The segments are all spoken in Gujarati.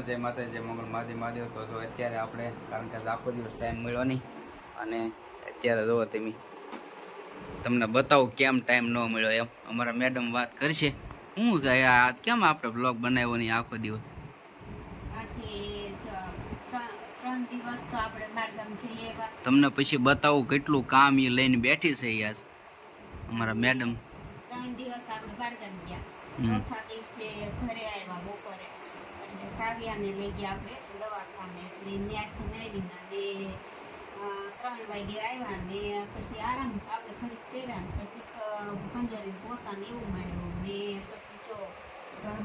મજામાં જય માતા જય મંગળ મહાદેવ મહાદેવ. તો જો અત્યારે આપણે કારણ કે આખો દિવસ ટાઈમ મળ્યો નહીં અને અત્યારે જુઓ તમે તમને બતાવું કેમ ટાઈમ ન મળ્યો એમ. અમારા મેડમ વાત કરશે. હું કહે આ કેમ આપણે બ્લોગ બનાવ્યો નહીં આખો દિવસ? તમને પછી બતાવું કેટલું કામ એ લઈને બેઠી છે યાર અમારા મેડમ ત્રણ દિવસ આપણે ગયા. દિવસે ઘરે આવ્યા બપોરે. કાવ્યાને લઈ ગયા આપણે દવાખાને એટલે ત્યાંથી નવીને ને અ, ત્રણ વાગે આવ્યા ને પછી આરામ આપણે થોડીક કર્યા પછી ખંજરી પોતાને એવું માંડ્યું. ને પછી જો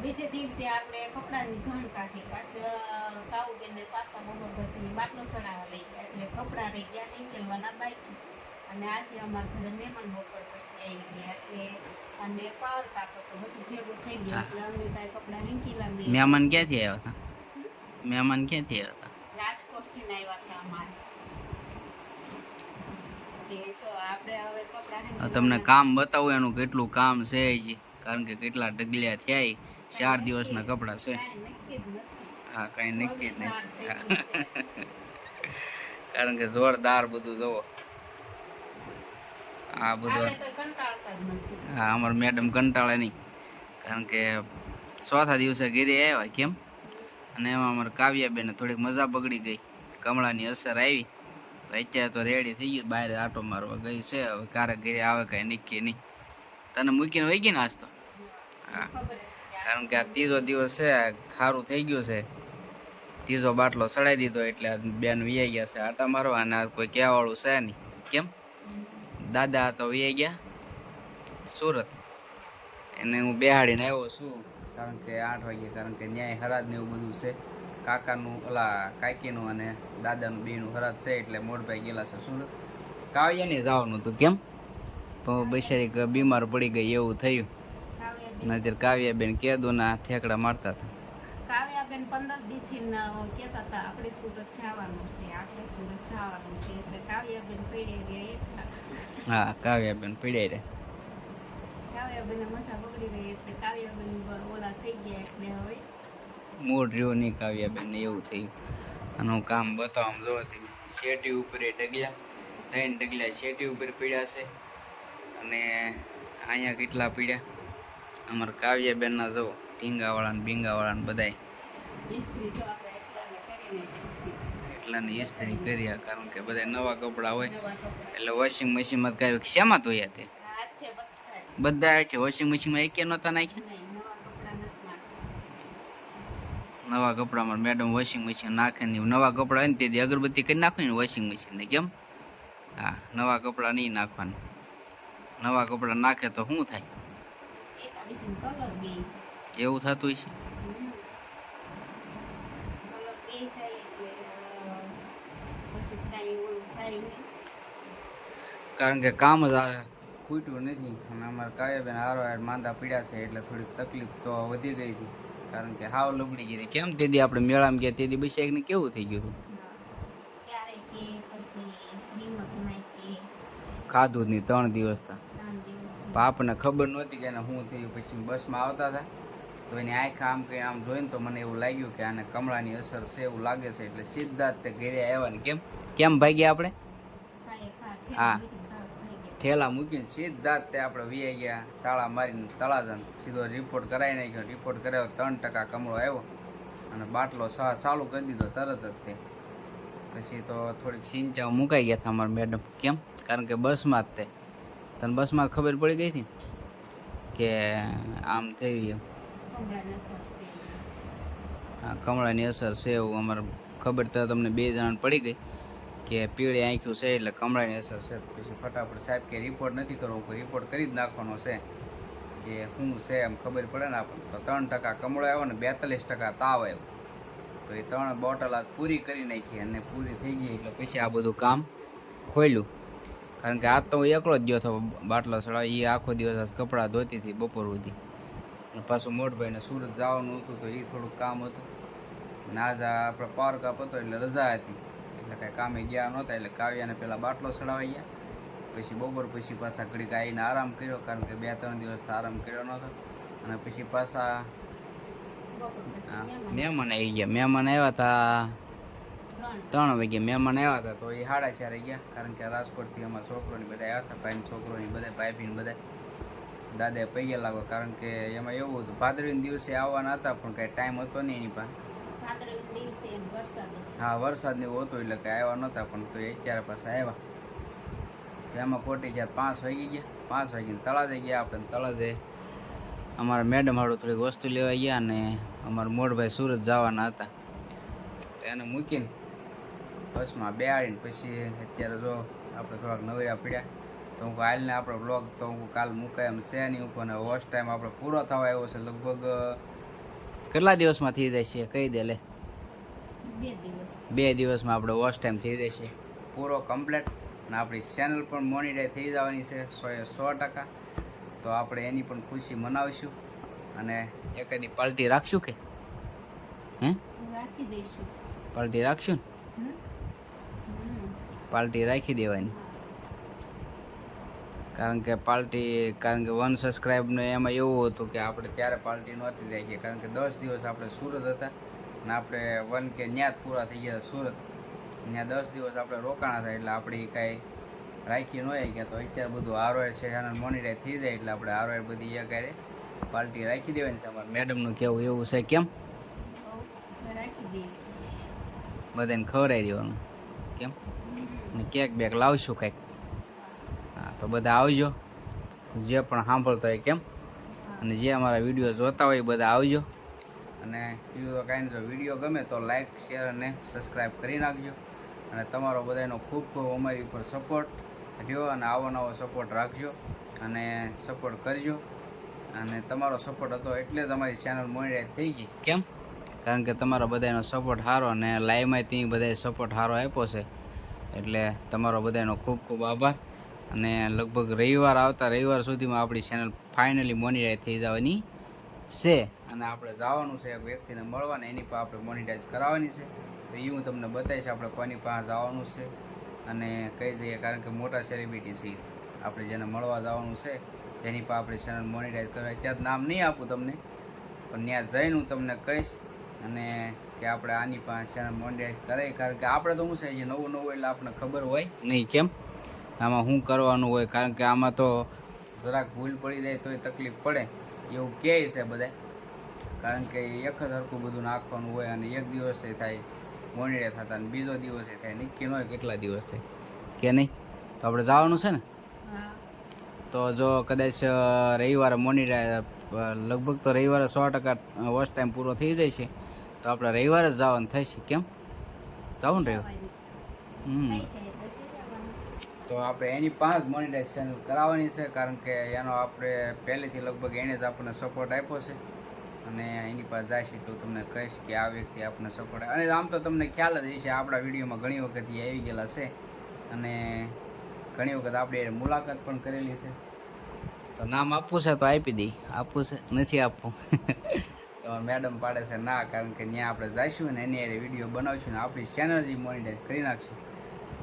બીજે દિવસે આપણે કપડાની ધન કાઢી પાછું કાઉબેનને પાછા બપોર પછી બાટલો ચડાવવા લઈ ગયા. એટલે કપડાં રહી ગયા નીકળવાના બાકી. અને આજે અમારા ઘરે મહેમાન બપોર પછી આવી ગયા એટલે અને પાવર કાપો તો બધું ભેગું થઈ ગયું. એટલે અમને કાંઈ કપડાં નીકળ્યા નહીં. મહેમાન ક્યાંથી આવ્યા હતા? મહેમાન ક્યાંથી આવ્યા હતા? રાજકોટથી આવ્યા હતા અમારે. તમને કામ બતાવું એનું કેટલું કામ છે કારણ કે કેટલા ડગલિયા થયા ચાર દિવસના કપડાં છે. હા કાંઈ નક્કી જ નહીં કારણ કે જોરદાર બધું જોવો આ બધું. હા અમારા મેડમ કંટાળે નહીં. કારણ કે ચોથા દિવસે ઘરે આવ્યા કેમ? અને એમાં અમારા કાવ્યાબેને થોડીક મજા બગડી ગઈ. કમળાની અસર આવી. અત્યારે તો રેડી થઈ ગયું. બહાર આટો મારવા ગઈ છે. હવે ક્યારેક ઘેરે આવે કાંઈ નક્કી નહીં. તને મૂકીને વહી ગઈ ને આજ તો? હા. કારણ કે આ ત્રીજો દિવસ છે ખારું થઈ ગયું છે. ત્રીજો બાટલો સડાઈ દીધો એટલે બેન વીઆઈ ગયા છે આટા મારવા અને કોઈ કહેવાળું છે નહીં. કેમ? દાદા તો એ ગયા સુરત. એને હું બેહાડીને આવ્યો છું, કારણ કે આઠ વાગે કારણ કે ન્યાય હરાજ ને એવું બધું છે. કાકાનું ઓલા કાકીનું અને દાદાનું બેનું હરાજ છે, એટલે મોટભાઈ ગયેલા છે સુરત. કાવ્યાને જવાનું હતું, કેમ? પણ બિચારી બીમાર પડી ગઈ, એવું થયું. નહીતર કાવ્યાબેન કેદુના ઠેકડા મારતા હતા. કાવ્યાબેન પંદર દીથી કહેતા હતા આપણે સુરત જવાનું છે આપણે સુરત જવાનું છે. એટલે કાવ્યાબેન પડી ગયા હા કાવ્યાબેન પીડાઈ રહે કાવ્યાબેન મજા બગડી ગઈ એટલે કાવ્યાબેન ઓલા થઈ ગયા એટલે હવે મૂળ રહ્યો નહીં કાવ્યાબેન એવું થયું. આનું કામ બતાવવા જો તમે શેટી ઉપર એ ડગલા ત્રણ ડગલા શેટી ઉપર પીડ્યા છે. અને અહીંયા કેટલા પીડ્યા? અમારા કાવ્યાબેનના જો ટીંગાવાળા ને બીંગાવાળા ને બધાય એટલાને ઇસ્ત્રી કર્યા કારણ કે બધા નવા કપડાં હોય. એટલે વોશિંગ મશીનમાં કાઢ્યું શેમાં ધોયા તે. બધા છે વોશિંગ મશીનમાં એકે નહોતા નાખ્યા? નવા કપડામાં મેડમ વોશિંગ મશીન નાખે ને નવા કપડાં હોય ને તેથી અગરબત્તી કરી નાખવી ને વોશિંગ મશીનને કેમ? હા, નવા કપડાં નહીં નાખવાના. નવા કપડાં નાખે તો શું થાય. એવું થતું છે હમ. colour એટલે, પછી કાંઈ ઓલું થાય નહીં. કારણ કે કામ જ ખૂટ્યું નથી અને અમારા કાવ્યાબેન હારો હાર માંદા પીડ્યા છે એટલે થોડીક તકલીફ તો વધી ગઈ હતી. કારણ કે હાવ લબડી ગઈ હતી. કેમ તેથી આપણે મેળામાં ગયા તેથી ને કેવું થઈ ગયું હતું? ખાધું જ નહીં ત્રણ દિવસ હતા આપણને ખબર નહોતી કે એને શું થયું. પછી બસમાં આવતા હતા તો એની આંખ આમ કંઈ આમ જોઈને તો મને એવું લાગ્યું કે આને કમળાની અસર છે એવું લાગે છે. એટલે સીધા જ તે ઘરે આવ્યા કેમ? કેમ ભાગ્યા આપણે? હા. ખાઈ મૂકીને સીધા જ તે આપણે વીઆઈ ગયા, તાળા મારીને તળાજા સીધો રિપોર્ટ કરાવી નાખ્યો. રિપોર્ટ કરાવ્યો ત્રણ ટકા કમળો આવ્યો અને બાટલો સા, ચાલુ કરી દીધો તરત જ તે. પછી તો થોડીક સિંચાઓ મુકાઈ ગયા હતા અમારા મેડમ કેમ? કારણ કે બસમાં જ તે. તને બસમાં ખબર પડી ગઈ હતી? કે આમ થયું એમ આ કમળાની અસર છે એવું અમારે ખબર તો તમને બે જણાને પડી ગઈ કે પીળી આંખ્યું છે એટલે કમળાની અસર છે. પછી ફટાફટ સાહેબ કે રિપોર્ટ નથી કરવો, કોઈ રિપોર્ટ કરી જ નાખવાનો છે કે શું છે એમ ખબર પડે ને આપણને. તો ત્રણ ટકા કમળો આવ્યો ને બેતાલીસ ટકા તાવ આવ્યો. તો એ ત્રણ બોટલ આજ પૂરી કરી નાખી અને પૂરી થઈ ગઈ એટલે પછી આ બધું કામ ખોલ્યું કારણ કે આજ તો હું એકલો જ ગયો હતો બાટલો સળા એ આખો દિવસ આજ કપડાં ધોતી હતી બપોર સુધી. પાછું મોટભાઈને સુરત જવાનું હતું તો એ થોડુંક કામ હતું. અને આજ આપણે પાવર કાપ હતો એટલે રજા હતી. એટલે કાંઈ કામે ગયા નહોતા, એટલે કાવ્યાને પહેલાં બાટલો ચડાવી ગયા. પછી બપોર પછી પાછા ઘડીક આવીને આરામ કર્યો, કારણ કે બે ત્રણ દિવસ આરામ કર્યો નહોતો. અને પછી પાછા મહેમાન આવી ગયા. મહેમાન આવ્યા હતા ત્રણ વાગે. મહેમાન આવ્યા હતા તો એ સાડા ચારે ગયા, કારણ કે રાજકોટથી અમારા છોકરોની બધા આવ્યા હતા ભાઈ છોકરોની બધા ભાઈબીન બધા દાદાએ પૈયા લાગો કારણ કે એમાં એવું હતું ભાદરવીના દિવસે આવવાના હતા પણ કાંઈ ટાઈમ હતો નહીં એની પાસે. હા વરસાદ ને હતો એટલે કે આવ્યા નહોતા પણ તો એ અત્યારે પાસે આવ્યા. એમાં ખોટી ગયા પાંચ વાગી ગયા પાંચ વાગીને તળાજે ગયા આપણે તળાજે અમારા મેડમ હાડું થોડીક વસ્તુ લેવા ગયા અને અમારા મોડભાઈ સુરત જવાના હતા. તો એને મૂકીને બસમાં બેહાડીને પછી અત્યારે જો આપણે થોડાક નવર્યા પડ્યા તો હું હાલને આપણો બ્લોગ તો હું કાલ મૂકાય એમ છે નહીં હું અને વોચ ટાઈમ આપણે પૂરો થવા આવ્યો છે લગભગ કેટલા દિવસમાં થઈ જશે કહી દે લે. બે દિવસમાં આપણે વોચ ટાઈમ થઈ જશે. પૂરો કમ્પ્લેટ અને આપણી ચેનલ પણ મોનિટાઈઝ થઈ જવાની છે સો એ સો ટકા. તો આપણે એની પણ ખુશી મનાવીશું અને એકાદી પાર્ટી રાખશું કે? હે? રાખી દઈશું. પાર્ટી રાખશું ને. પાર્ટી રાખી દેવાની. કારણ કે પાર્ટી કારણ કે વન સબસ્ક્રાઈબને એમાં એવું હતું કે આપણે ત્યારે પાર્ટી નહોતી રાખી કારણ કે દસ દિવસ આપણે સુરત હતા અને આપણે વન કે ન્યા જ પૂરા થઈ ગયા સુરત. ત્યાં દસ દિવસ આપણે રોકાણા હતા એટલે આપણી કાંઈ રાખી ન હોય ગયા તો અત્યારે બધું આરોય છે અને મોનિટાઈઝ થઈ જાય એટલે આપણે આરોય બધી એ કરે પાર્ટી રાખી દેવાની છે. અમારે મેડમનું કેવું એવું છે કેમ? બધાને ખવડાવી દેવાનું. કેમ. ને કેક બેક લાવશું કંઈક? તો બધા આવજો. જે પણ સાંભળતા હોય કેમ. અને જે અમારા વીડિયો જોતા હોય એ બધા આવજો. અને બીજું તો કાંઈ જો વીડિયો ગમે તો લાઇક શેર અને સબસ્ક્રાઈબ કરી નાખજો. અને તમારો બધાનો ખૂબ ખૂબ અમારી ઉપર સપોર્ટ રહ્યો અને આવો નવો સપોર્ટ રાખજો અને સપોર્ટ કરજો. અને તમારો સપોર્ટ હતો એટલે જ અમારી ચેનલ મોનિટાઈઝ થઈ ગઈ. કેમ? કારણ કે તમારો બધાનો સપોર્ટ સારો અને લાઈવમાં ત્યાં બધાએ સપોર્ટ સારો આપ્યો છે. એટલે તમારો બધાનો ખૂબ ખૂબ આભાર. અને લગભગ રવિવાર આવતા રવિવાર સુધીમાં આપણી ચેનલ ફાઇનલી મોનિટાઈઝ થઈ જવાની છે. અને આપણે જવાનું છે એક વ્યક્તિને મળવાને, એની પાસે આપણે મોનિટાઈઝ કરાવવાની છે. તો એ હું તમને બતાવીશ આપણે કોની પાસે જવાનું છે અને કઈ જગ્યાએ કારણ કે મોટા સેલિબ્રિટી છે આપણે જેને મળવા જવાનું છે, જેની પાસે આપણે ચેનલ મોનિટાઈઝ કરવા ત્યાં નામ નહીં આપું તમને. પણ ત્યાં જઈને હું તમને કહીશ અને કે આપણે આની પાસે મોનિટાઈઝ કરાવી કારણ કે આપણે તો શું છે જે નવું નવું એટલે આપણને ખબર હોય. નહીં, કેમ? આમાં શું કરવાનું હોય? કારણ કે આમાં તો જરાક ભૂલ પડી જાય તો એ તકલીફ પડે. એવું કહે છે બધા કારણ કે એક જ હરખું બધું નાખવાનું હોય અને એક દિવસે થાય મોનિટે થતા અને બીજો દિવસે થાય. નક્કી ન હોય કેટલા દિવસ થાય. કે નહીં? તો આપણે જવાનું છે ને? તો જો કદાચ રવિવારે મોનિટાઈઝ લગભગ તો રવિવારે સો ટકા વોચ ટાઈમ પૂરો થઈ જાય છે. તો આપણે રવિવારે જ જવાનું થશે કેમ? જવું ને રવિવાર? હમ. તો આપણે એની પાસે જ મોનિટાઈઝ કરાવવાની છે, કારણ કે એનો આપણે પહેલેથી લગભગ એણે જ આપણને સપોર્ટ આપ્યો છે. અને એની પાસે જાય તો તમને કહીશ કે આ વ્યક્તિ આપણને સપોર્ટ અને આમ તો તમને ખ્યાલ જ હશે, આપણા વિડીયોમાં ઘણી વખત એ આવી ગયેલા છે. અને ઘણી વખત આપણે મુલાકાત પણ કરેલી છે. તો નામ આપવું છે તો આપી દઈ. આપવું છે, નથી આપવું. તો મેડમ પાડે છે ના, કારણ કે ત્યાં આપણે જઈશું ને એની વીડિયો બનાવશું ને આપણી ચેનલ મોનિટાઈઝ કરી નાખશું.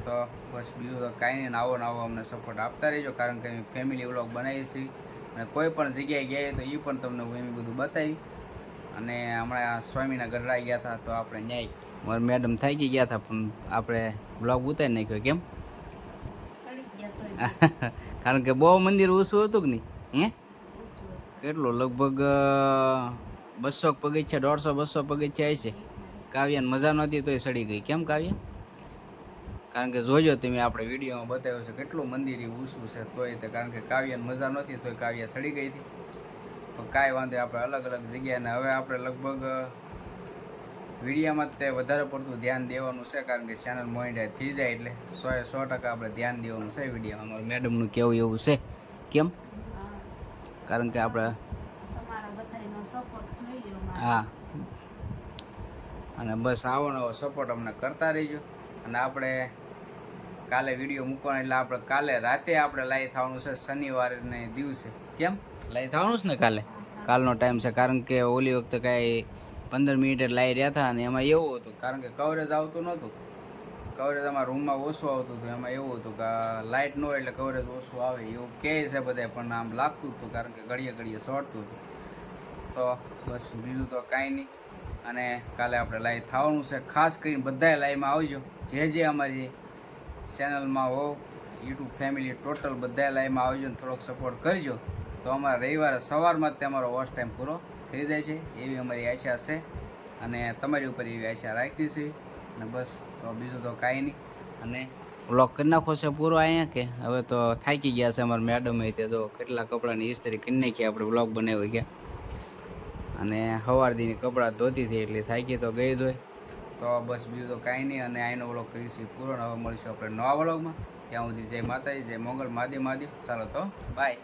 તો બસ બીજું તો કાંઈ નહીં આવો આવો અમને સપોર્ટ આપતા રહેજો, કારણ કે અમે ફેમિલી વ્લોગ બનાવીએ છીએ. અને કોઈ પણ જગ્યાએ ગયા તો એ પણ તમને હું એમ બધું બતાવી અને હમણાં સ્વામીના ગઢડા ગયા હતા, તો આપણે ન્યાય, મારા મેડમ થઈ ગઈ ગયા હતા, પણ આપણે બ્લોગ ઉતારી નાખ્યો, કેમ? કારણ કે બહુ મંદિર ઓછું હતું કે નહીં? હે? કેટલું? લગભગ બસો પગથિયા, દોઢસો બસો પગથિયા છે કાવ્યાને મજા નહોતી તો એ સડી ગઈ. કેમ કાવ્યા? કારણ કે જોજો તમે, આપણે વિડીયોમાં બતાવ્યું છે કેટલું મંદિર ઊંચું છે, તોય તે કારણ કે કાવ્યાને મજા નહોતી, તોય કાવ્યા સડી ગઈ હતી. તો કાંઈ વાંધો આપણે અલગ અલગ જગ્યાએ હવે આપણે લગભગ વિડીયામાં તે વધારે પડતું ધ્યાન દેવાનું છે, કારણ કે ચેનલ મોનિટાઈઝ થઈ જાય એટલે સો એ સો ટકા આપણે ધ્યાન દેવાનું છે વિડીયામાં. અમારું મેડમનું કેવું એવું છે? કેમ? કારણ કે આપણે. હા. અને બસ આવો નવો સપોર્ટ અમને કરતા રહીજો. અને આપણે કાલે વીડિયો મૂકવાનો એટલે આપણે કાલે રાતે આપણે લાઈ થવાનું છે શનિવારને દિવસે. કેમ? લાઈ થવાનું છે ને કાલે? કાલનો ટાઈમ છે, કારણ કે ઓલી વખતે કાંઈ પંદર મિનિટે લાઈ રહ્યા હતા અને એમાં એવું હતું, કારણ કે કવરેજ આવતું નહોતું. કવરેજ અમારા રૂમમાં ઓછું આવતું હતું, એમાં એવું હતું કે લાઇટ ન હોય એટલે કવરેજ ઓછું આવે, એવું કહે છે બધા પણ આમ લાગતું હતું, કારણ કે ઘડીએ ઘડીએ શોર્ટતું હતું. તો બસ, બીજું તો કાંઈ નહીં. અને કાલે આપણે લાઈવ થવાનું છે, ખાસ કરીને બધાય લાઈવમાં આવજો. જે જે અમારી ચેનલમાં હો યુટ્યુબ ફેમિલી ટોટલ બધા લાઈવમાં આવજો ને થોડોક સપોર્ટ કરજો. તો અમારા રવિવારે સવારમાં જ તમારો વોચ ટાઈમ પૂરો થઈ જાય છે. એવી અમારી આશા છે. અને તમારી ઉપર એવી આશા રાખી છે. અને બસ, તો બીજું તો કાંઈ નહીં. અને બ્લોગ કરી નાખો છે પૂરો અહીંયા કે? હવે તો થાકી ગયા છે અમારા મેડમ તે તો કેટલા કપડાની ઇસ્ત્રી કરી નાખી આપણે બ્લોક બનાવી ગયા. અને સવારદીની કપડાં ધોતી હતી એટલે થાકી તો ગઈ જ હોય. તો બસ બીજું તો કાંઈ નહીં, અને આઈનો વ્લોગ કરીશું પૂરો હવે મળીશું આપણે નવા વ્લોગમાં. ત્યાં સુધી જય માતાજી, જય મોગલ માદી માદી ચાલો તો, બાય.